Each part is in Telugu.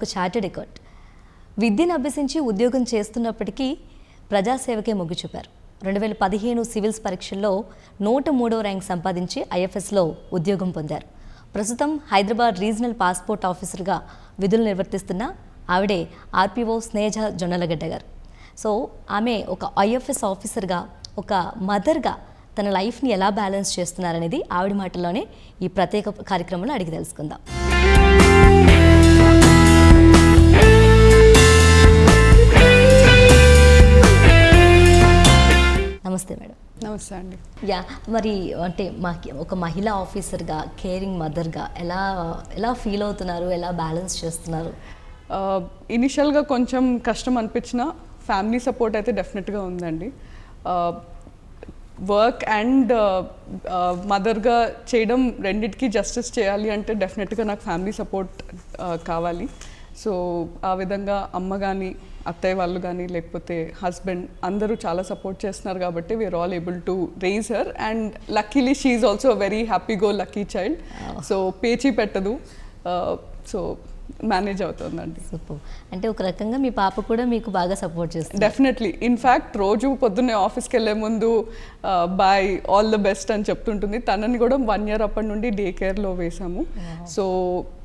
ఒక చార్టెడ్ అకౌంట్. విద్యను అభ్యసించి ఉద్యోగం చేస్తున్నప్పటికీ ప్రజాసేవకే మొగ్గు చూపారు. రెండు వేల పదిహేను సివిల్స్ పరీక్షల్లో నూట మూడో ర్యాంక్ సంపాదించి ఐఎఫ్ఎస్లో ఉద్యోగం పొందారు. ప్రస్తుతం హైదరాబాద్ రీజనల్ పాస్పోర్ట్ ఆఫీసర్గా విధులు నిర్వర్తిస్తున్న ఆవిడే ఆర్పిఓ స్నేహ జొన్నలగడ్డ గారు. సో ఆమె ఒక ఐఎఫ్ఎస్ ఆఫీసర్గా ఒక మదర్గా తన లైఫ్ని ఎలా బ్యాలెన్స్ చేస్తున్నారనేది ఆవిడ మాటల్లోనే ఈ ప్రత్యేక కార్యక్రమంలో అడిగి తెలుసుకుందాం. నమస్తే అండి. యా మరి అంటే మాకి ఒక మహిళా ఆఫీసర్గా కేరింగ్ మదర్గా ఎలా ఎలా ఫీల్ అవుతున్నారు? ఎలా బ్యాలెన్స్ చేస్తున్నారు? ఇనిషియల్గా కొంచెం కష్టం అనిపించిన ఫ్యామిలీ సపోర్ట్ అయితే డెఫినెట్గా ఉందండి. వర్క్ అండ్ మదర్గా చేయడం రెండిటికి జస్టిస్ చేయాలి అంటే డెఫినెట్గా నాకు ఫ్యామిలీ సపోర్ట్ కావాలి. సో ఆ విధంగా అమ్మ కానీ అత్తయ్య వాళ్ళు కానీ లేకపోతే హస్బెండ్ అందరూ చాలా సపోర్ట్ చేస్తున్నారు కాబట్టి we are all able to raise her and luckily she also very happy go lucky child so పేచీ పెట్టదు. సో మేనేజ్ అవుతుందండి. సూపర్ అంటే ఒక రకంగా మీ పాప కూడా మీకు బాగా సపోర్ట్ చేస్తుంది. డెఫినెట్లీ ఇన్ఫ్యాక్ట్ రోజు పొద్దున్నే ఆఫీస్కి వెళ్ళే ముందు బాయ్ ఆల్ ద బెస్ట్ అని చెప్తుంటుంది. తనని కూడా వన్ ఇయర్ అప్పటి నుండి డే కేర్లో వేసాము సో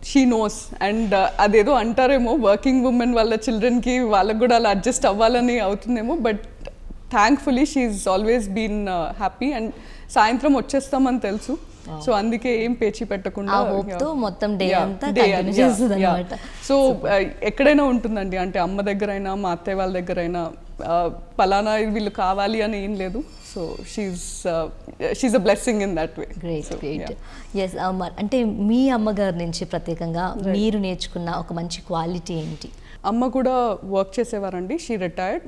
షీ నోస్ అండ్ అదేదో అంటారేమో వర్కింగ్ ఉమెన్ వాళ్ళ చిల్డ్రన్కి వాళ్ళకి కూడా అలా అడ్జస్ట్ అవ్వాలని అవుతుందేమో. But thankfully she always been happy and సాయంత్రం వచ్చేస్తామని తెలుసు. సో అందుకే ఏం పేచి పెట్టకుండా మొత్తం Yeah, అంతా చేస్తుంది. సో ఎక్కడైనా ఉంటుందండి. అంటే అమ్మ దగ్గరైనా మా అత్తయ్య వాళ్ళ దగ్గరైనా ఆ, పలానా వీళ్ళు కావాలి అని ఏం లేదు. So she she a blessing in that way great great yes అంటే మీ అమ్మగారి నుంచి ప్రత్యేకంగా మీరు నేర్చుకున్న ఒక మంచి క్వాలిటీ ఏంటి? అమ్మ కూడా వర్క్ చేసేవారండి షీ రిటైర్డ్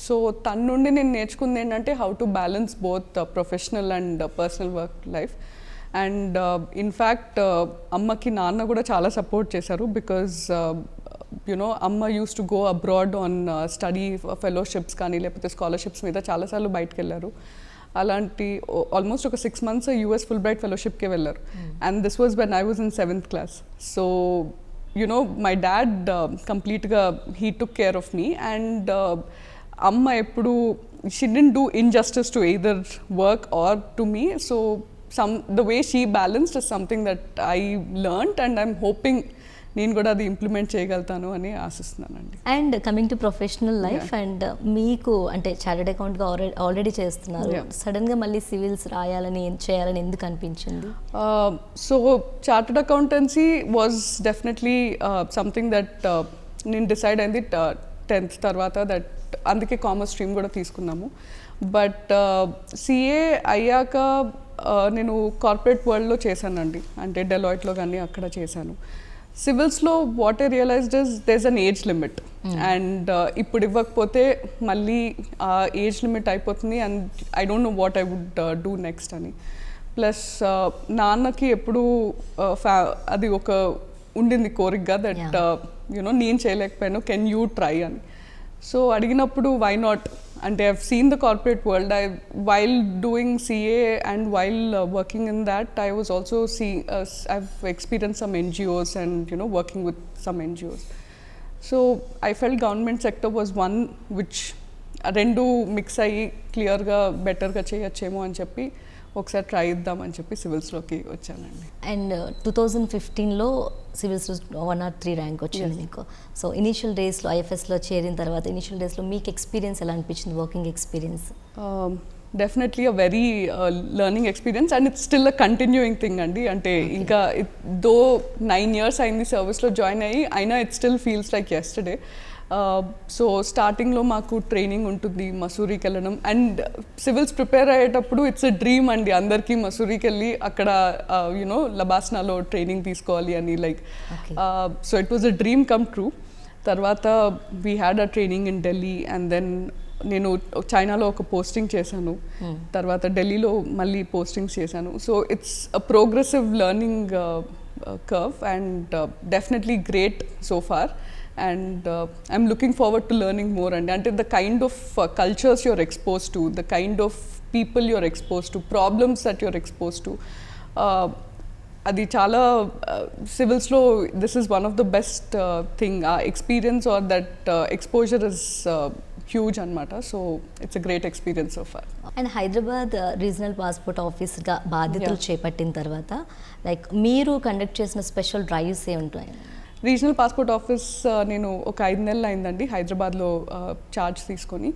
సో తన నుండి నేను నేర్చుకుంది ఏంటంటే how to balance both professional and personal work life and in fact అమ్మకి నాన్న కూడా చాలా సపోర్ట్ చేశారు బికాజ్ యునో అమ్మ used to go abroad on study fellowships కానీ లేకపోతే స్కాలర్షిప్స్ మీద చాలాసార్లు బయటకు వెళ్ళారు అలాంటి ఆల్మోస్ట్ ఒక six months US Fulbright ఫెలోషిప్కే వెళ్ళారు. And this was when I was in seventh class so you know my dad uh, కంప్లీట్గా he took care of me and అమ్మ ఎప్పుడు she didn't do injustice to either work or to me so some the way she balanced is something that I learnt and I'm hoping నేను కూడా అది ఇంప్లిమెంట్ చేయగలుగుతాను అని ఆశిస్తున్నానండి. And coming to professional life and మీకు అంటే చార్టెడ్ అకౌంట్గా ఆల్రెడీ ఆల్రెడీ చేస్తున్నారు. సడన్గా మళ్ళీ సివిల్స్ రాయాలని చేయాలని ఎందుకు అనిపించింది? So chartered accountancy was definitely something that నేను డిసైడ్ అయింది టెన్త్ తర్వాత దట్ అందుకే కామర్స్ స్ట్రీమ్ కూడా తీసుకున్నాము. బట్ సిఏ అయ్యాక uh, నేను కార్పొరేట్ వరల్డ్లో చేశానండి. అంటే డెలాయిట్లో కానీ అక్కడ చేశాను. సివిల్స్లో what I realized is there's an age limit and ఇప్పుడు ఇవ్వకపోతే మళ్ళీ ఆ ఏజ్ లిమిట్ అయిపోతుంది and I don't know what I would do next అని. ప్లస్ నాన్నకి ఎప్పుడు ఫ్యా అది ఒక ఉండింది కోరికగా దట్ యునో నేను చేయలేకపోయాను కెన్ యూ ట్రై అని. సో అడిగినప్పుడు why not అంటే I've seen the corporate world I while doing CA and while working in that I was also see I've experience some NGOs and you know working with some NGOs so I felt government sector was one which రెండు మిక్స్ అయ్యి క్లియర్గా బెటర్గా చేయొచ్చేమో అని చెప్పి ఒకసారి ట్రై ఇద్దామని చెప్పి సివిల్స్లోకి వచ్చానండి. అండ్ టూ థౌజండ్ ఫిఫ్టీన్లో civils one not three rank వచ్చింది మీకు. సో ఇనీషియల్ డేస్లో ఐఎఫ్ఎస్లో చేరిన తర్వాత ఇనీషియల్ డేస్లో మీకు ఎక్స్పీరియన్స్ ఎలా అనిపించింది working experience definitely a very learning experience and it's still a continuing thing అండి. అంటే ఇంకా దో నైన్ ఇయర్స్ అయింది సర్వీస్లో జాయిన్ అయ్యి అయినా it still feels like yesterday so స్టార్టింగ్లో మాకు ట్రైనింగ్ ఉంటుంది మసూరికి వెళ్ళడం అండ్ సివిల్స్ ప్రిపేర్ అయ్యేటప్పుడు ఇట్స్ ఎ డ్రీమ్ అండి అందరికీ మసూరికి వెళ్ళి అక్కడ యునో లబాస్నాలో ట్రైనింగ్ తీసుకోవాలి అని like. So it was a dream come true తర్వాత we had a training in Delhi and then నేను చైనాలో ఒక పోస్టింగ్ చేశాను. తర్వాత ఢిల్లీలో మళ్ళీ పోస్టింగ్స్ చేశాను. So it's a progressive learning curve and definitely great so far and I'm looking forward to learning more అండి అంటే the kind of cultures you're expose to the kind of people you're expose to problems that you're expose to అది చాలా సివిల్స్లో this is one of the best thing ఆ experience or that exposure is huge అనమాట so it's a great experience of and Hyderabad regional passport ఆఫీస్గా బాధ్యతలు. చేపట్టిన తర్వాత లైక్ మీరు కండక్ట్ చేసిన స్పెషల్ డ్రైవ్స్ ఏ ఉంటాయి రీజనల్ పాస్పోర్ట్ ఆఫీస్ నేను ఒక ఐదు నెలలు అయిందండి హైదరాబాద్లో ఛార్జ్ తీసుకొని.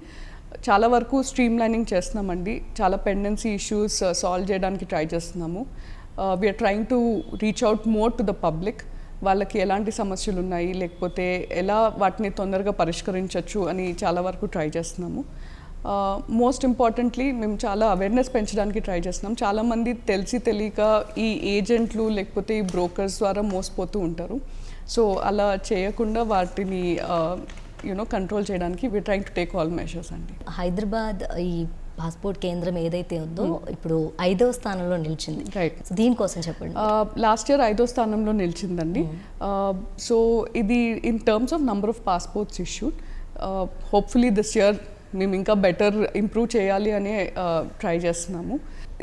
చాలా వరకు స్ట్రీమ్ లైనింగ్ చేస్తున్నామండి. చాలా పెండెన్సీ ఇష్యూస్ సాల్వ్ చేయడానికి ట్రై చేస్తున్నాము. We are trying to reach out more to the public వాళ్ళకి ఎలాంటి సమస్యలు ఉన్నాయి లేకపోతే ఎలా వాటిని తొందరగా పరిష్కరించవచ్చు అని చాలా వరకు ట్రై చేస్తున్నాము. మోస్ట్ ఇంపార్టెంట్లీ మేము చాలా అవేర్నెస్ పెంచడానికి ట్రై చేస్తున్నాం. చాలామంది తెలిసి తెలియక ఈ ఏజెంట్లు లేకపోతే ఈ బ్రోకర్స్ ద్వారా మోసపోతూ ఉంటారు. సో అలా చేయకుండా వాటిని యూనో కంట్రోల్ చేయడానికి we trying to take all measures అండి. హైదరాబాద్ ఈ పాస్పోర్ట్ కేంద్రం ఏదైతే ఉందో ఇప్పుడు ఐదవ స్థానంలో నిలిచింది. దీనికోసం చెప్పండి. లాస్ట్ ఇయర్ ఐదో స్థానంలో నిలిచిందండి. సో ఇది in terms of number of passports issued hopefully this year మేము ఇంకా బెటర్ ఇంప్రూవ్ చేయాలి అనే ట్రై చేస్తున్నాము.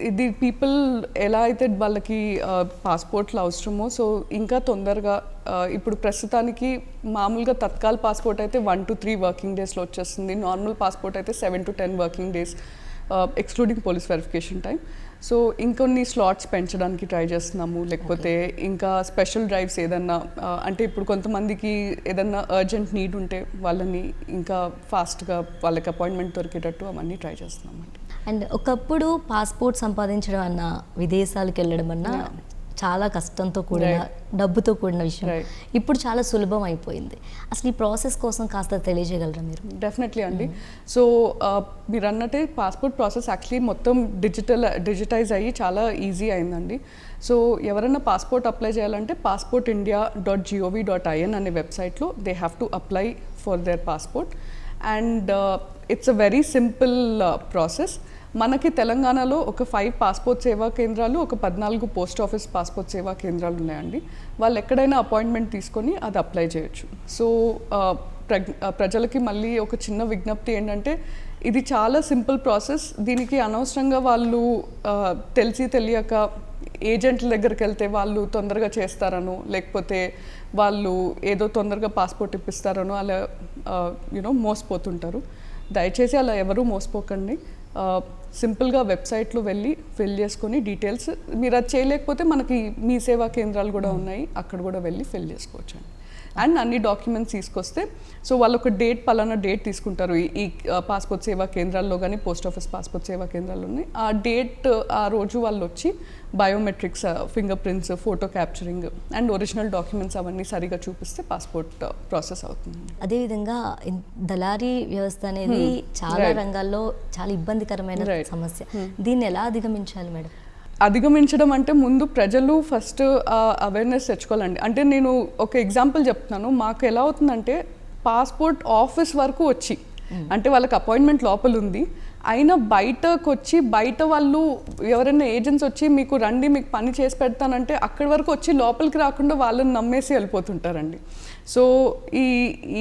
ఇది పీపుల్ ఎలా అయితే వాళ్ళకి పాస్పోర్ట్లు అవసరమో సో ఇంకా తొందరగా ఇప్పుడు ప్రస్తుతానికి మామూలుగా తత్కాల్ పాస్పోర్ట్ అయితే వన్ టు త్రీ వర్కింగ్ డేస్లో వచ్చేస్తుంది. నార్మల్ పాస్పోర్ట్ అయితే seven to ten working days excluding police verification time so ఇంకొన్ని స్లాట్స్ పెంచడానికి ట్రై చేస్తున్నాము. లేకపోతే ఇంకా స్పెషల్ డ్రైవ్స్ ఏదన్నా అంటే ఇప్పుడు కొంతమందికి ఏదన్నా అర్జెంట్ నీడ్ ఉంటే వాళ్ళని ఇంకా ఫాస్ట్గా వాళ్ళకి అపాయింట్మెంట్ దొరికేటట్టు అవన్నీ ట్రై చేస్తున్నామండి. అండ్ ఒకప్పుడు పాస్పోర్ట్ సంపాదించడం అన్న విదేశాలకు వెళ్ళడం అన్న చాలా కష్టంతో కూడిన. డబ్బుతో కూడిన విషయం. ఇప్పుడు చాలా సులభం అయిపోయింది. అసలు ఈ ప్రాసెస్ కోసం కాస్త తెలియజేయగలరా మీరు? డెఫినెట్లీ అండి. సో మీరు అన్నట్టే పాస్పోర్ట్ ప్రాసెస్ యాక్చువల్లీ మొత్తం డిజిటల్ డిజిటైజ్ అయ్యి చాలా ఈజీ అయిందండి. సో ఎవరైనా పాస్పోర్ట్ అప్లై చేయాలంటే passport India dot gov dot in అనే వెబ్సైట్లో they have to apply for their passport and it's a very simple process మనకి తెలంగాణలో ఒక ఫైవ్ పాస్పోర్ట్ సేవా కేంద్రాలు ఒక పద్నాలుగు పోస్ట్ ఆఫీస్ పాస్పోర్ట్ సేవా కేంద్రాలు ఉన్నాయండి. వాళ్ళు ఎక్కడైనా అపాయింట్మెంట్ తీసుకొని అది అప్లై చేయొచ్చు. సో ప్రజ్ ప్రజలకి మళ్ళీ ఒక చిన్న విజ్ఞప్తి ఏంటంటే ఇది చాలా సింపుల్ ప్రాసెస్ దీనికి అనవసరంగా వాళ్ళు తెలిసి తెలియక ఏజెంట్ల దగ్గరికి వెళ్తే వాళ్ళు తొందరగా చేస్తారనో లేకపోతే వాళ్ళు ఏదో తొందరగా పాస్పోర్ట్ ఇప్పిస్తారనో అలా యూనో మోసపోతుంటారు. దయచేసి అలా ఎవరూ మోసపోకండి. సింపుల్గా వెబ్సైట్లో వెళ్ళి ఫిల్ చేసుకొని డీటెయిల్స్ మీరు అది చేయలేకపోతే మనకి మీ సేవా కేంద్రాలు కూడా ఉన్నాయి అక్కడ కూడా వెళ్ళి ఫిల్ చేసుకోవచ్చు అండి అన్ని డాక్యుమెంట్స్ తీసుకొస్తే సో వాళ్ళు ఒక డేట్ పలానా డేట్ తీసుకుంటారు. ఈ- పాస్పోర్ట్ సేవా కేంద్రాల్లో కానీ పోస్ట్ ఆఫీస్ పాస్పోర్ట్ సేవా కేంద్రాల్లో ఉన్నాయి ఆ డేట్ ఆ రోజు వాళ్ళు వచ్చి biometrics finger prints photo capturing and original documents అవన్నీ సరిగా చూపిస్తే పాస్పోర్ట్ ప్రాసెస్ అవుతుంది. అదేవిధంగా దళారీ వ్యవస్థ అనేది చాలా. రంగాల్లో చాలా ఇబ్బందికరమైన. సమస్య. దీన్ని ఎలా అధిగమించాలి మేడం? అధిగమించడం అంటే ముందు ప్రజలు ఫస్ట్ అవేర్నెస్ తెచ్చుకోవాలండి. అంటే నేను ఒక ఎగ్జాంపుల్ చెప్తున్నాను. మాకు ఎలా అవుతుందంటే పాస్పోర్ట్ ఆఫీస్ వరకు వచ్చి అంటే వాళ్ళకి అపాయింట్మెంట్ లోపల ఉంది. అయినా బయటకు వచ్చి బయట వాళ్ళు ఎవరైనా ఏజెంట్స్ వచ్చి మీకు రండి మీకు పని చేసి పెడతానంటే అక్కడి వరకు వచ్చి లోపలికి రాకుండా వాళ్ళని నమ్మేసి వెళ్ళిపోతుంటారండి. సో ఈ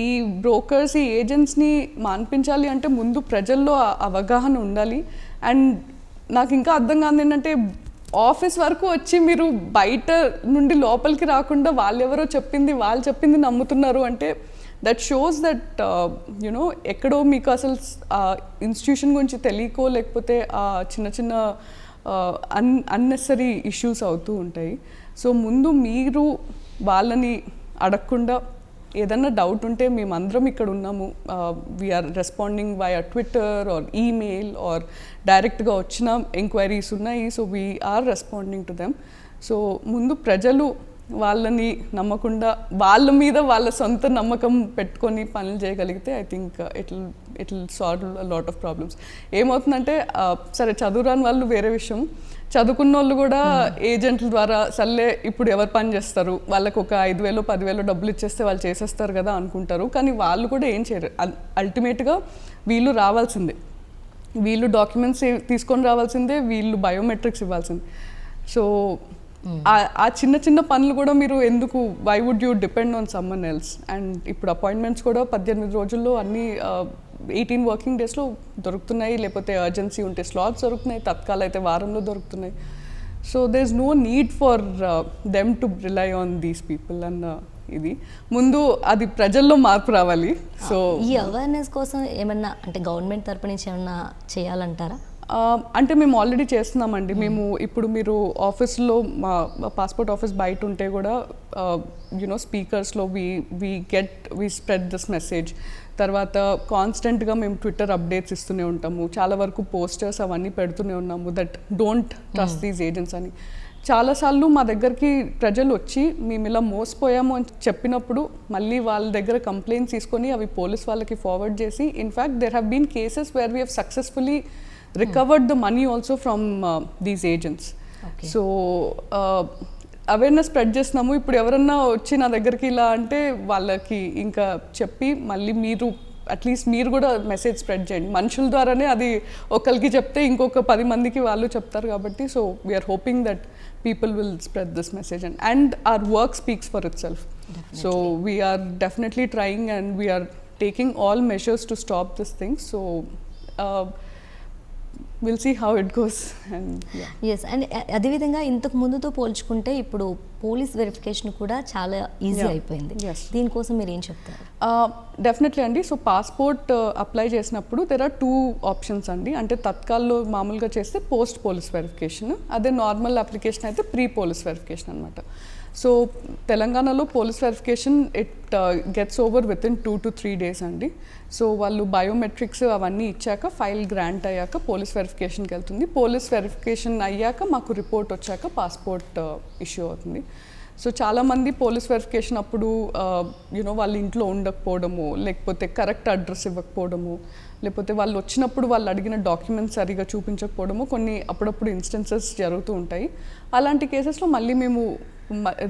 ఈ బ్రోకర్స్ ఈ ఏజెంట్స్ని మాన్పించాలి అంటే ముందు ప్రజల్లో అవగాహన ఉండాలి. అండ్ నాకు ఇంకా అర్థం కాదు ఏంటంటే ఆఫీస్ వరకు వచ్చి మీరు బయట నుండి లోపలికి రాకుండా వాళ్ళెవరో చెప్పింది వాళ్ళు చెప్పింది నమ్ముతున్నారు అంటే దట్ షోస్ దట్ యునో ఎక్కడో మీకు అసలు ఇన్స్టిట్యూషన్ గురించి తెలియకో లేకపోతే చిన్న చిన్న అన్ అన్నెసరీ ఇష్యూస్ అవుతూ ఉంటాయి. సో ముందు మీరు వాళ్ళని అడగకుండా ఏదన్నా డౌట్ ఉంటే మేమందరం ఇక్కడ ఉన్నాము. We are responding by Twitter or email or డైరెక్ట్గా వచ్చిన ఎంక్వైరీస్ ఉన్నాయి. So we are responding to them so ముందు ప్రజలు వాళ్ళని నమ్మకుండా వాళ్ళ మీద వాళ్ళ సొంత నమ్మకం పెట్టుకొని పనులు చేయగలిగితే I think it it solve lot of problems ఏమవుతుందంటే ఆ, సరే చదువురాని వాళ్ళు వేరే విషయం. చదువుకున్న వాళ్ళు కూడా ఏజెంట్ల ద్వారా సర్లే ఇప్పుడు ఎవరు పని చేస్తారు? వాళ్ళకి ఒక ఐదు వేలు పదివేలు డబ్బులు ఇచ్చేస్తే వాళ్ళు చేసేస్తారు కదా అనుకుంటారు. కానీ వాళ్ళు కూడా ఏం చేయరు. అల్టిమేట్గా వీళ్ళు రావాల్సిందే. వీళ్ళు డాక్యుమెంట్స్ తీసుకొని రావాల్సిందే వీళ్ళు బయోమెట్రిక్స్ ఇవ్వాల్సిందే. సో ఆ- చిన్న చిన్న పనులు కూడా మీరు ఎందుకు why would you depend on someone else and ఇప్పుడు అపాయింట్మెంట్స్ కూడా పద్దెనిమిది రోజుల్లో అన్ని ఎయిటీన్ వర్కింగ్ డేస్లో దొరుకుతున్నాయి. లేకపోతే అర్జెన్సీ ఉంటే స్లాట్స్ దొరుకుతున్నాయి. తత్కాలు అయితే వారంలో దొరుకుతున్నాయి. So there is no need for them to rely on these people అన్న ఇది. ముందు అది ప్రజల్లో మార్పు రావాలి. సో ఈ అవేర్నెస్ కోసం ఏమన్నా అంటే గవర్నమెంట్ తరపు నుంచి ఏమన్నా చేయాలంటారా? అంటే మేము ఆల్రెడీ చేస్తున్నామండి. మేము ఇప్పుడు మీరు ఆఫీస్లో మా పాస్పోర్ట్ ఆఫీస్ బయట ఉంటే కూడా you know స్పీకర్స్లో we we get we spread this message తర్వాత కాన్స్టెంట్గా మేము ట్విట్టర్ అప్డేట్స్ ఇస్తూనే ఉంటాము. చాలా వరకు పోస్టర్స్ అవన్నీ పెడుతూనే ఉన్నాము that don't trust these agents అని. చాలాసార్లు మా దగ్గరికి ప్రజలు వచ్చి మేము ఇలా మోసపోయాము అని చెప్పినప్పుడు మళ్ళీ వాళ్ళ దగ్గర కంప్లైంట్స్ తీసుకొని అవి పోలీస్ వాళ్ళకి ఫార్వర్డ్ చేసి in fact there have been cases where we have successfully recovered the money also from these agents Okay. So awareness spread చేస్తున్నాము. ఇప్పుడు ఎవరన్నా వచ్చి నా దగ్గరికి ఇలా అంటే వాళ్ళకి ఇంకా చెప్పి మళ్ళీ మీరు అట్లీస్ట్ మీరు కూడా మెసేజ్ స్ప్రెడ్ చేయండి. మనుషుల ద్వారానే అది ఒకరికి చెప్తే ఇంకొక పది మందికి వాళ్ళు చెప్తారు కాబట్టి so we're hoping that people will spread this message and and our work speaks for itself so we're definitely trying and we're taking all measures to stop this thing so will see how it goes and yes and అదేవిధంగా ఇంతకు ముందుతో పోల్చుకుంటే ఇప్పుడు పోలీస్ వెరిఫికేషన్ కూడా చాలా ఈజీ. అయిపోయింది. దీనికోసం మీరు ఏం చెప్తారు? డెఫినెట్లీ అండి. సో పాస్పోర్ట్ అప్లై చేసినప్పుడు దెర్ ఆర్ టూ ఆప్షన్స్ అండి. అంటే తత్కాల్లో మామూలుగా చేస్తే పోస్ట్ పోలీస్ వెరిఫికేషన్ అదే నార్మల్ అప్లికేషన్ అయితే ప్రీ పోలీస్ వెరిఫికేషన్ అనమాట సో తెలంగాణలో police verification it gets over with in two to three days అండి. సో వాళ్ళు బయోమెట్రిక్స్ అవన్నీ ఇచ్చాక ఫైల్ గ్రాంట్ అయ్యాక పోలీస్ వెరిఫికేషన్కి వెళ్తుంది. పోలీస్ వెరిఫికేషన్ అయ్యాక మాకు రిపోర్ట్ వచ్చాక పాస్పోర్ట్ uh, ఇష్యూ అవుతుంది. సో చాలామంది పోలీస్ వెరిఫికేషన్ అప్పుడు uh, యూనో వాళ్ళ ఇంట్లో ఉండకపోవడము లేకపోతే కరెక్ట్ అడ్రస్ ఇవ్వకపోవడము లేకపోతే వాళ్ళు వచ్చినప్పుడు వాళ్ళు అడిగిన డాక్యుమెంట్స్ సరిగా చూపించకపోవడము కొన్ని అప్పుడప్పుడు ఇన్స్టెన్సెస్ జరుగుతూ ఉంటాయి. అలాంటి కేసెస్లో మళ్ళీ మేము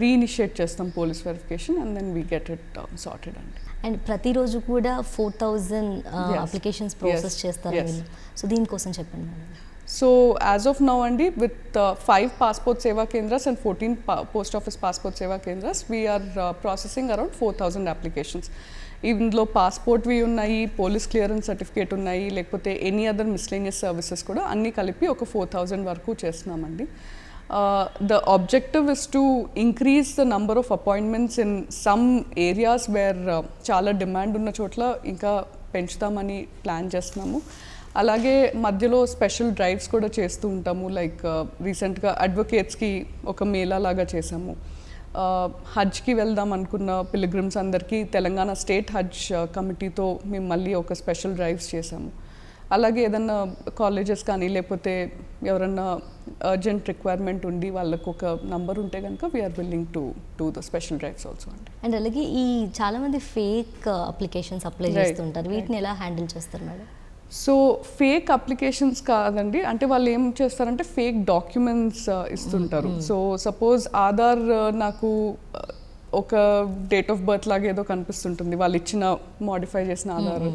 రీఇనిషియేట్ చేస్తాం police verification and then we get it sorted అండి అండ్ ప్రతిరోజు కూడా ఫోర్ థౌజండ్. Applications process. చేస్తారు సో దీనికోసం చెప్పండి సో యాజ్ ఆఫ్ నౌ అండి with five passport Seva Kendras and fourteen post office passport Seva Kendras we're processing around four thousand applications ఇందులో పాస్పోర్ట్వి ఉన్నాయి పోలీస్ క్లియరెన్స్ సర్టిఫికేట్ ఉన్నాయి లేకపోతే ఎనీ అదర్ మిస్లేనియస్ సర్వీసెస్ కూడా అన్నీ కలిపి ఒక ఫోర్ థౌజండ్ వరకు చేస్తున్నామండి. The objective is to increase the number of appointments in some areas where చాలా డిమాండ్ ఉన్న చోట్ల ఇంకా పెంచుతామని ప్లాన్ చేస్తున్నాము. అలాగే మధ్యలో స్పెషల్ డ్రైవ్స్ కూడా చేస్తూ ఉంటాము. లైక్ రీసెంట్గా అడ్వకేట్స్కి ఒక మేళా లాగా చేసాము uh, హజ్కి వెళ్దాం అనుకున్న పిలిగ్రిమ్స్ అందరికీ తెలంగాణ స్టేట్ హజ్ uh, కమిటీతో మేము మళ్ళీ ఒక స్పెషల్ డ్రైవ్స్ చేసాము అలాగే ఏదన్నా కాలేజెస్ కానీ లేకపోతే ఎవరన్నా అర్జెంట్ రిక్వైర్మెంట్ ఉండి వాళ్ళకు ఒక నంబర్ ఉంటే కనుక we're willing to do the special drives also అండి. అండ్ అలాగే ఈ చాలా మంది ఫేక్ అప్లికేషన్స్ అప్లై చేస్తుంటారు. వీటిని ఎలా హ్యాండిల్ చేస్తారు మేడం? సో ఫేక్ అప్లికేషన్స్ కాదండి. అంటే వాళ్ళు ఏం చేస్తారంటే ఫేక్ డాక్యుమెంట్స్ ఇస్తుంటారు. సో సపోజ్ ఆధార్ uh, నాకు uh, ఒక డేట్ ఆఫ్ బర్త్ లాగా ఏదో కనిపిస్తుంటుంది. వాళ్ళు ఇచ్చిన మోడిఫై చేసిన ఆధార్.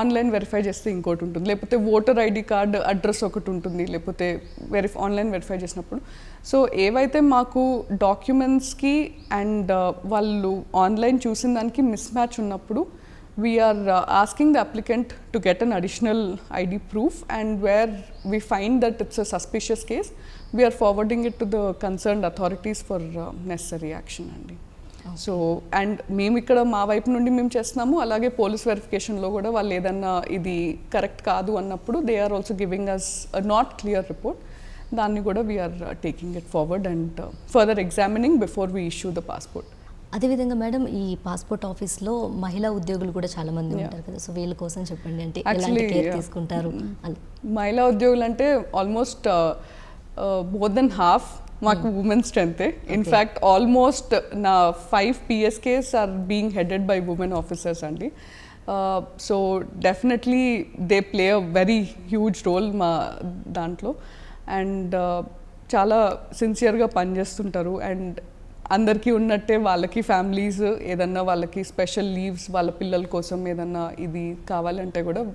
ఆన్లైన్ వెరిఫై చేస్తే ఇంకోటి ఉంటుంది. లేకపోతే ఓటర్ ఐడి కార్డ్ అడ్రస్ ఒకటి ఉంటుంది. లేకపోతే వెరిఫై ఆన్లైన్ వెరిఫై చేసినప్పుడు. సో ఏవైతే మాకు డాక్యుమెంట్స్కి అండ్ uh, వాళ్ళు ఆన్లైన్ చూసిన దానికి మిస్ మ్యాచ్ ఉన్నప్పుడు we're asking the applicant to get an additional ID proof and where we find that it's a suspicious case we're forwarding it to the concern authorities for necessary action అండి సో అండ్ మేము ఇక్కడ మా వైపు నుండి మేము చేస్తున్నాము. అలాగే పోలీస్ వెరిఫికేషన్లో కూడా వాళ్ళు ఏదన్నా ఇది కరెక్ట్ కాదు అన్నప్పుడు they are also giving us not clear report దాన్ని కూడా we're taking it forward and further examining before we issue the passport అదేవిధంగా మేడం ఈ పాస్పోర్ట్ ఆఫీస్లో మహిళా ఉద్యోగులు కూడా చాలా మంది. ఉంటారు కదా. సో వీళ్ళ కోసం చెప్పండి అంటే ఎలాంటి Actually, కేర్ yeah. తీసుకుంటారు? మహిళా ఉద్యోగులు అంటే ఆల్మోస్ట్ మోర్ దెన్ హాఫ్ మాకు ఉమెన్ స్ట్రెంతే ఇన్ఫ్యాక్ట్ ఆల్మోస్ట్ నా five PSKs are being headed by women officers అండి. So definitely they play a very huge role మా దాంట్లో. అండ్ చాలా సిన్సియర్గా పనిచేస్తుంటారు. అండ్ అందరికీ ఉన్నట్టే వాళ్ళకి ఫ్యామిలీస్ ఏదన్నా వాళ్ళకి స్పెషల్ లీవ్స్ వాళ్ళ పిల్లల కోసం ఏదన్నా ఇది కావాలంటే కూడా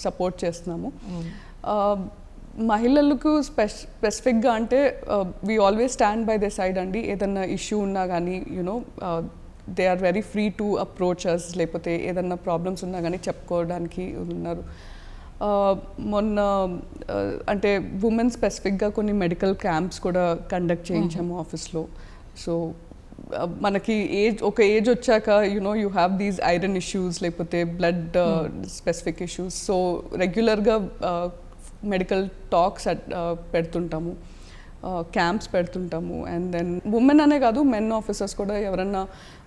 సపోర్ట్ చేస్తున్నాము. Uh, మహిళలకు స్పెస్ స్పెసిఫిక్గా అంటే we always stand by the side అండి. ఏదన్నా ఇష్యూ ఉన్నా కానీ you know they are very free to approach us లేకపోతే ఏదన్నా ప్రాబ్లమ్స్ ఉన్నా కానీ చెప్పుకోవడానికి ఉన్నారు. మొన్న ఆ, అంటే ఉమెన్ స్పెసిఫిక్గా కొన్ని మెడికల్ క్యాంప్స్ కూడా కండక్ట్ చేయించాము ఆఫీస్లో సో మనకి ఏజ్ ఒక ఏజ్ వచ్చాక you know you have these iron issues లేకపోతే బ్లడ్ స్పెసిఫిక్ ఇష్యూస్ సో రెగ్యులర్గా మెడికల్ టాక్స్ పెడుతుంటాము. క్యాంప్స్ పెడుతుంటాము. అండ్ దెన్ ఉమెన్ అనే కాదు మెన్ ఆఫీసర్స్ కూడా ఎవరన్నా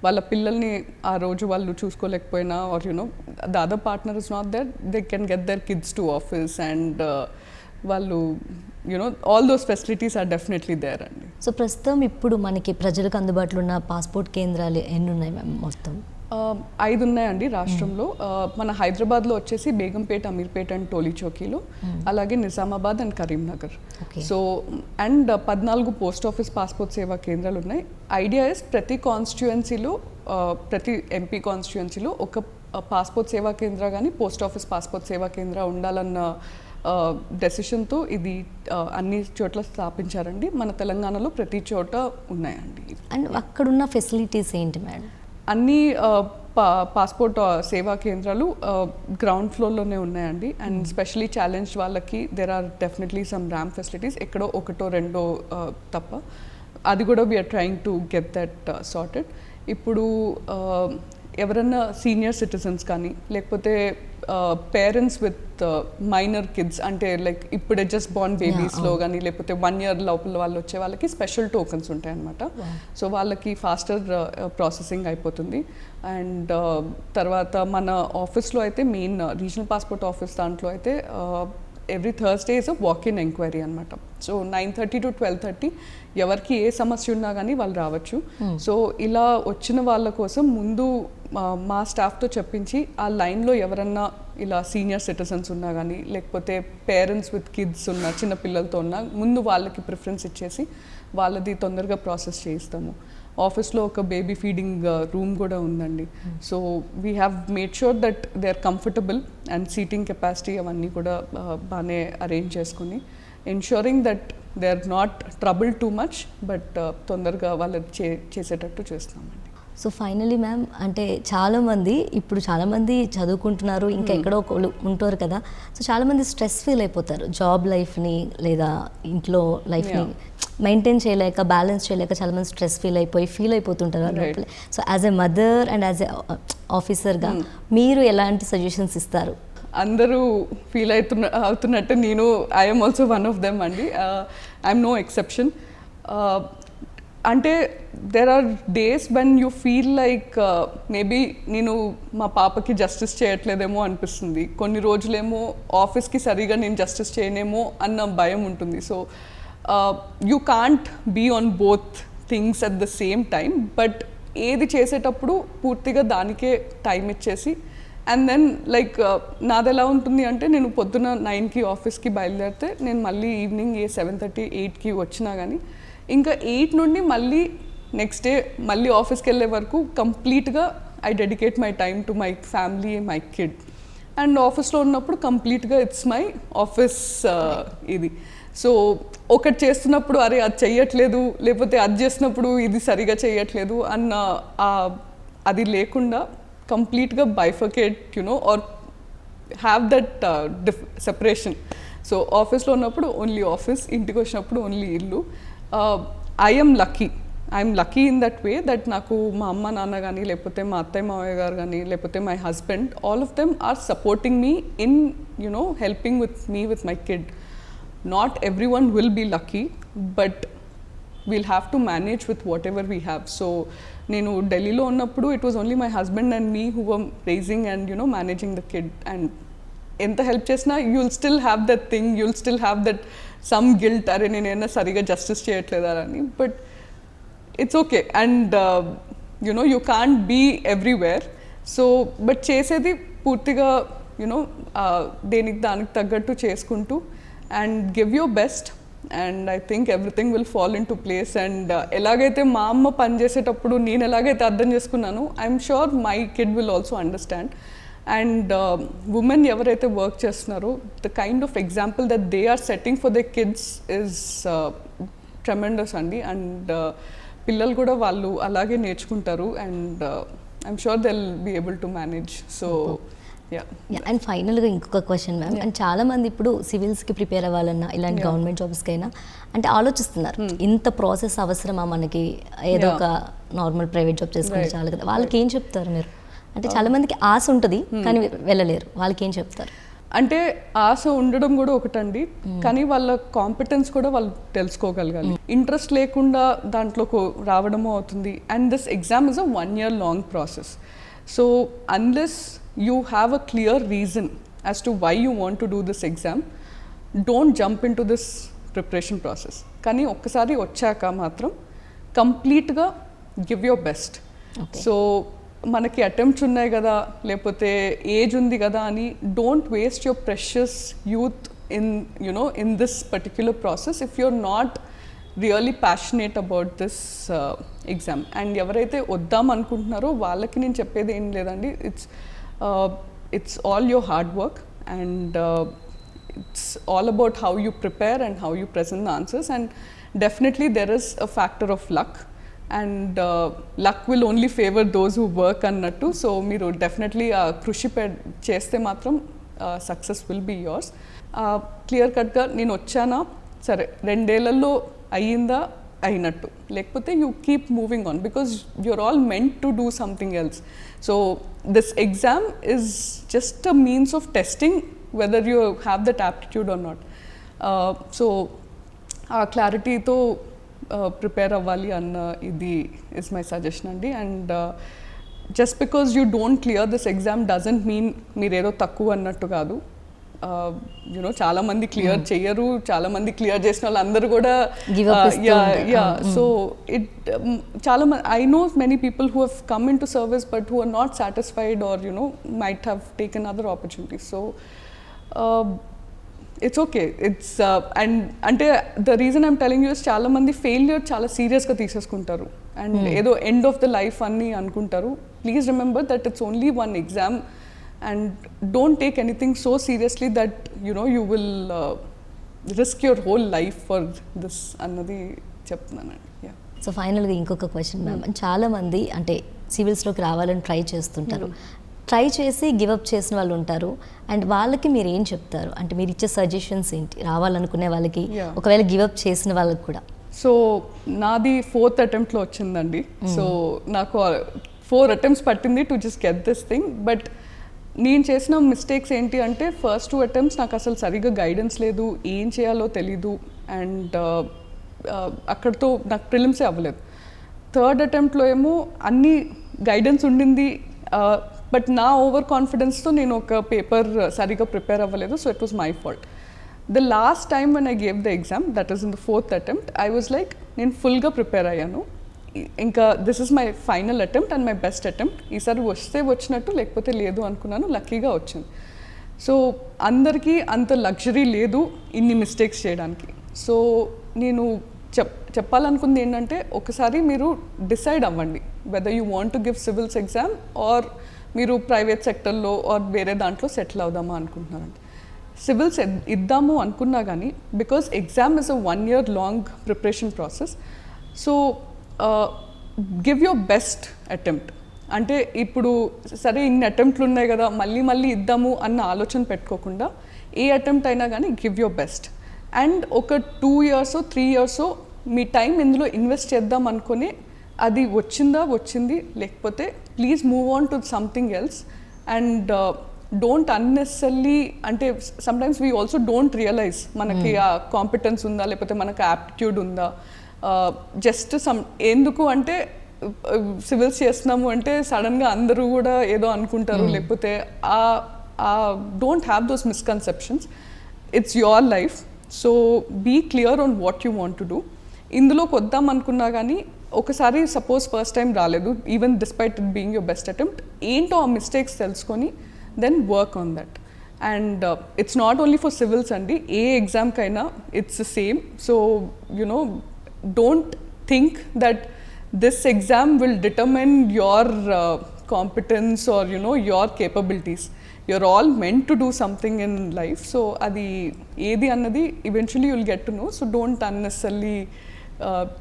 వాళ్ళ పిల్లల్ని ఆ రోజు వాళ్ళు చూసుకోలేకపోయినా or you know the other partner is not that they can get their kids to office and వాళ్ళు you know all those facilities are definitely there అండి. సో ప్రస్తుతం ఇప్పుడు మనకి ప్రజలకు అందుబాటులో ఉన్న పాస్పోర్ట్ కేంద్రాలు ఎన్ని ఉన్నాయి మ్యామ్ మొత్తం? ఐదు ఉన్నాయండి రాష్ట్రంలో. మన హైదరాబాద్లో వచ్చేసి బేగంపేట అమీర్పేట అండ్ టోలీ చౌకీలో. అలాగే Nizamabad and Karimnagar. So and పద్నాలుగు పోస్ట్ ఆఫీస్ పాస్పోర్ట్ సేవా కేంద్రాలు ఉన్నాయి. ఐడియా ఇస్ ప్రతి కాన్స్టిట్యుయెన్సీలో ప్రతి ఎంపీ కాన్స్టిట్యుయెన్సీలో ఒక పాస్పోర్ట్ సేవా కేంద్ర కానీ post office passport seva kendra ఉండాలన్న డెసిషన్తో ఇది అన్ని చోట్ల స్థాపించారండి. మన తెలంగాణలో ప్రతి చోట ఉన్నాయండి. అండ్ అక్కడున్న ఫెసిలిటీస్ ఏంటి మేడం? అన్ని పా పాస్పోర్ట్ సేవా కేంద్రాలు గ్రౌండ్ ఫ్లోర్లోనే ఉన్నాయండి. అండ్ స్పెషలీ ఛాలెంజ్ వాళ్ళకి there are definitely some ramp facilities ఎక్కడో ఒకటో రెండో తప్ప. అది కూడా we're trying to get that sorted ఇప్పుడు ఎవరన్నా సీనియర్ సిటిజన్స్ కానీ లేకపోతే పేరెంట్స్ విత్ మైనర్ కిడ్స్ అంటే లైక్ ఇప్పుడే జస్ట్ బార్న్ బేబీస్లో కానీ లేకపోతే వన్ ఇయర్ లోపల వాళ్ళు వచ్చే వాళ్ళకి స్పెషల్ టోకన్స్ ఉంటాయి అనమాట సో వాళ్ళకి ఫాస్టర్ ప్రాసెసింగ్ అయిపోతుంది. అండ్ తర్వాత మన ఆఫీస్లో అయితే మెయిన్ రీజనల్ పాస్పోర్ట్ ఆఫీస్ దాంట్లో అయితే every Thursday is a walk in enquiry అనమాట so nine thirty to twelve thirty ఎవరికి ఏ సమస్య ఉన్నా కానీ వాళ్ళు రావచ్చు. సో ఇలా వచ్చిన వాళ్ళ కోసం ముందు మా- మా స్టాఫ్తో చెప్పించి ఆ లైన్లో ఎవరన్నా ఇలా సీనియర్ సిటిజన్స్ ఉన్నా కానీ లేకపోతే పేరెంట్స్ విత్ కిడ్స్ ఉన్న చిన్న పిల్లలతో ఉన్నా ముందు వాళ్ళకి ప్రిఫరెన్స్ ఇచ్చేసి వాళ్ళది తొందరగా ప్రాసెస్ చేయిస్తాము. ఆఫీస్లో ఒక బేబీ ఫీడింగ్ రూమ్ కూడా ఉందండి. So we have made sure that they are comfortable and seating capacity అవన్నీ కూడా బాగానే అరేంజ్ చేసుకుని ensuring that they are not trouble too much but తొందరగా వాళ్ళది చే చేసేటట్టు చేస్తున్నామండి. సో ఫైనలీ మ్యామ్ అంటే చాలామంది ఇప్పుడు చాలామంది చదువుకుంటున్నారు ఇంకా ఎక్కడో ఒకళ్ళు ఉంటారు కదా. సో చాలామంది స్ట్రెస్ ఫీల్ అయిపోతారు జాబ్ లైఫ్ని లేదా ఇంట్లో లైఫ్ని మెయింటైన్ చేయలేక బ్యాలెన్స్ చేయలేక చాలామంది స్ట్రెస్ ఫీల్ అయిపోయి ఫీల్ అయిపోతుంటారు Right. So as a mother and as a ఆఫీసర్గా మీరు ఎలాంటి సజెషన్స్ ఇస్తారు? అందరూ ఫీల్ అవుతున్న అవుతున్నట్టు నేను I'm also one of them అండి. ఐఎమ్ నో ఎక్సెప్షన్ అంటే there are days when you feel like maybe నేను మా పాపకి జస్టిస్ చేయట్లేదేమో అనిపిస్తుంది. కొన్ని రోజులేమో ఆఫీస్కి సరిగా నేను జస్టిస్ చేయనేమో అన్న భయం ఉంటుంది. So you can't be on both things at the same time but ఏది చేసేటప్పుడు పూర్తిగా దానికే టైం ఇచ్చేసి అండ్ దెన్ లైక్ నాది ఎలా ఉంటుంది అంటే నేను పొద్దున నైన్కి ఆఫీస్కి బయలుదేరితే నేను మళ్ళీ ఈవినింగ్ ఏ సెవెన్ థర్టీ ఎయిట్కి వచ్చినా కానీ ఇంకా ఎయిట్ నుండి మళ్ళీ నెక్స్ట్ డే మళ్ళీ ఆఫీస్కి వెళ్ళే వరకు కంప్లీట్గా I dedicate my time to my family my kid and ఆఫీస్లో ఉన్నప్పుడు కంప్లీట్గా ఇట్స్ మై ఆఫీస్ ఇది. సో ఒకటి చేస్తున్నప్పుడు అరే అది చెయ్యట్లేదు లేకపోతే అది చేసినప్పుడు ఇది సరిగా చేయట్లేదు అన్న అది లేకుండా కంప్లీట్గా bifurcate you know or have that diff separation so ఆఫీస్లో ఉన్నప్పుడు ఓన్లీ ఆఫీస్ ఇంటికి వచ్చినప్పుడు ఓన్లీ ఇల్లు. I'm lucky I'm lucky in that way that నాకు మా అమ్మ నాన్న కానీ లేకపోతే మా అత్తయ్య మావయ్య గారు కానీ లేకపోతే my husband all of them are supporting me in you know helping with me with my kid not everyone will be lucky but we'll have to manage with whatever we have so నేను ఢిల్లీలో ఉన్నప్పుడు it was only my husband and me who whom raising and you know managing the kid and ఎంత హెల్ప్ చేసినా you'll still have that thing you'll still have that some guilt అరే నేను ఏమైనా సరిగా జస్టిస్ చేయట్లేదా అని. But it's okay and you know you can't be everywhere so but చేసేది పూర్తిగా యునో దేనికి దానికి తగ్గట్టు చేసుకుంటూ and give you best and I think everything will fall into place and ఎలాగైతే మా అమ్మ పనిచేసేటప్పుడు నేను ఎలాగైతే అర్థం చేసుకున్నాను I'm sure my kid will also understand and women ఎవరైతే వర్క్ చేస్తున్నారో the kind of example that they are setting for the kids is tremendous అండి. అండ్ పిల్లలు కూడా వాళ్ళు అలాగే నేర్చుకుంటారు. And I'm sure they'll be able to manage so and ఫైనల్గా ఇంకొక క్వశ్చన్ మ్యామ్ అండ్ చాలా మంది ఇప్పుడు సివిల్స్కి ప్రిపేర్ అవ్వాలన్నా ఇలాంటి. గవర్నమెంట్ జాబ్స్కైనా అంటే ఆలోచిస్తున్నారు. ఇంత ప్రాసెస్ అవసరమా మనకి? ఏదో. ఒక నార్మల్ ప్రైవేట్ జాబ్ చేసుకుంటే. చాలు కదా. వాళ్ళకి ఏం చెప్తారు మీరు? అంటే చాలా మందికి ఆశ ఉంటుంది కానీ వెళ్ళలేరు. వాళ్ళకి ఏం చెప్తారు? అంటే ఆశ ఉండడం కూడా ఒకటండి. కానీ వాళ్ళ కాంపిటెన్స్ కూడా వాళ్ళు తెలుసుకోగలగాలి. ఇంట్రెస్ట్ లేకుండా దాంట్లోకి రావడము అవుతుంది. And this exam is a one year long process so unless you have a clear reason as to why you want to do this exam don't jump into this preparation process కానీ ఒక్కసారి వచ్చాక మాత్రం కంప్లీట్గా గివ్ యువర్ బెస్ట్. సో మనకి అటెంప్ట్స్ ఉన్నాయి కదా లేకపోతే ఏజ్ ఉంది కదా అని don't waste your precious youth in you know in this particular process if you're not really passionate about this exam and ఎవరైతే వద్దాం అనుకుంటున్నారో వాళ్ళకి నేను చెప్పేది ఏం లేదండి. It's it's all your hard work and it's all about how you prepare and how you present the answers and definitely there is a factor of luck and uh, luck will only favor those who work అన్నట్టు సో మీరు డెఫినెట్లీ కృషి పె చేస్తే మాత్రం success will be yours clear కట్గా నేను వచ్చానా సరే రెండేళ్ళలో అయ్యిందా అయినట్టు. లేకపోతే you keep moving on because you're all meant to do something else so this exam is just a means of testing whether you have that aptitude or not so ఆ క్లారిటీతో ప్రిపేర్ అవ్వాలి అన్న ఇది ఇస్ మై సజెషన్ అండి. And just because you don't clear this exam doesn't mean మీరేదో తక్కువ అన్నట్టు కాదు. యూనో చాలా మంది క్లియర్ చెయ్యరు చాలా మంది క్లియర్ చేసిన వాళ్ళందరూ కూడా యా. యా సో ఇట్ చాలా I know many people who have come in to service but who are not satisfied or you know might have taken other opportunities so it's okay it's and అంటే the reason I'm telling yous చాలా మంది ఫెయిల్యూర్ చాలా సీరియస్గా తీసేసుకుంటారు. అండ్ ఏదో ఎండ్ ఆఫ్ ద లైఫ్ అని అనుకుంటారు. Please remember that it's only one exam and don't take anything so seriously that you know you will risk your whole life for this అన్నది చెప్తున్నానండి యా సో ఫైనల్గా ఇంకొక క్వశ్చన్ మ్యామ్ చాలా మంది అంటే సివిల్స్లోకి రావాలని ట్రై చేస్తుంటారు. ట్రై చేసి గివ్ అప్ చేసిన వాళ్ళు ఉంటారు. అండ్ వాళ్ళకి మీరు ఏం చెప్తారు? అంటే మీరు ఇచ్చే సజెషన్స్ ఏంటి? రావాలనుకునే వాళ్ళకి. ఒకవేళ గివ్ అప్ చేసిన వాళ్ళకి కూడా. సో నాది ఫోర్త్ అటెంప్ట్లో వచ్చిందండి. సో నాకు ఫోర్ అటెంప్ట్స్ పట్టింది to just get this thing but నేను చేసిన మిస్టేక్స్ ఏంటి అంటే ఫస్ట్ టూ అటెంప్ట్స్ నాకు అసలు సరిగ్గా గైడెన్స్ లేదు ఏం చేయాలో తెలీదు అండ్ uh, uh, అక్కడితో నాకు ప్రిలిమ్సే అవ్వలేదు. థర్డ్ అటెంప్ట్లో ఏమో అన్ని గైడెన్స్ ఉండింది uh, బట్ నా ఓవర్ కాన్ఫిడెన్స్తో నేను ఒక పేపర్ సరిగ్గా ప్రిపేర్ అవ్వలేదు so it was my fault the last time one I gave the exam that is in the fourth attempt I was like నేను ఫుల్గా ప్రిపేర్ అయ్యాను. ఇంకా this is my final attempt and my best attempt ఈసారి వస్తే వచ్చినట్టు లేకపోతే లేదు అనుకున్నాను. లక్కీగా వచ్చింది. సో అందరికీ అంత లగ్జరీ లేదు ఇన్ని మిస్టేక్స్ చేయడానికి. సో నేను చెప్ చెప్పాలనుకుంది ఏంటంటే ఒకసారి మీరు డిసైడ్ అవ్వండి. Whether you want to give civils exam or మీరు ప్రైవేట్ సెక్టర్లో ఆర్ వేరే దాంట్లో సెటిల్ అవుదామా అనుకుంటున్నారండి సివిల్స్ ఇద్దాము అనుకున్నా కానీ because exam is a one year long preparation process so give your best attempt అంటే ఇప్పుడు సరే ఇన్ని అటెంప్ట్లు ఉన్నాయి కదా మళ్ళీ మళ్ళీ ఇద్దాము అన్న ఆలోచన పెట్టుకోకుండా ఏ అటెంప్ట్ అయినా కానీ గివ్ యువర్ బెస్ట్ అండ్ ఒక టూ ఇయర్స్ త్రీ ఇయర్స్ మీ టైం ఇందులో ఇన్వెస్ట్ చేద్దాం అనుకుని అది వచ్చిందా వచ్చింది లేకపోతే please move on to something else and don't unnecessary అంటే sometimes we also don't realize మనకి ఆ కాంపిటెన్స్ ఉందా లేకపోతే మనకు యాప్టిట్యూడ్ ఉందా. జస్ట్ సమ్ ఎందుకు అంటే సివిల్స్ చేస్తున్నాము అంటే సడన్గా అందరూ కూడా ఏదో అనుకుంటారు లేకపోతే ఆ don't have those misconceptions it's your life so be clear on what you want to do ఇందులోకి వద్దాం అనుకున్నా కానీ ఒకసారి సపోజ్ ఫస్ట్ టైం రాలేదు even despite it being your best attempt ఏంటో ఆ మిస్టేక్స్ తెలుసుకొని then work on that and it's not only for civils అండి ఏ ఎగ్జామ్కైనా it's same so you know don't think that this exam will determine your competence or you know your capabilities you're all meant to do something in life so అది ఏది అన్నది eventually you'll get to know so don't unnecessarily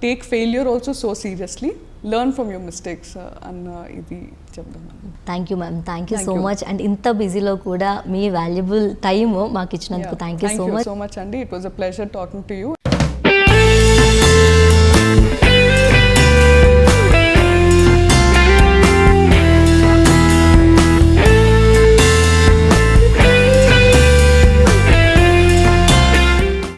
take failure also so seriously learn from your mistakes అన్న ఇది చెప్దాం thank you ma'am thank you Thank so you. Much and ఇంత బిజీలో కూడా మీ వాల్యుబుల్ టైం మాకు ఇచ్చినందుకు thank you so much so much అండి. It was a pleasure talking to you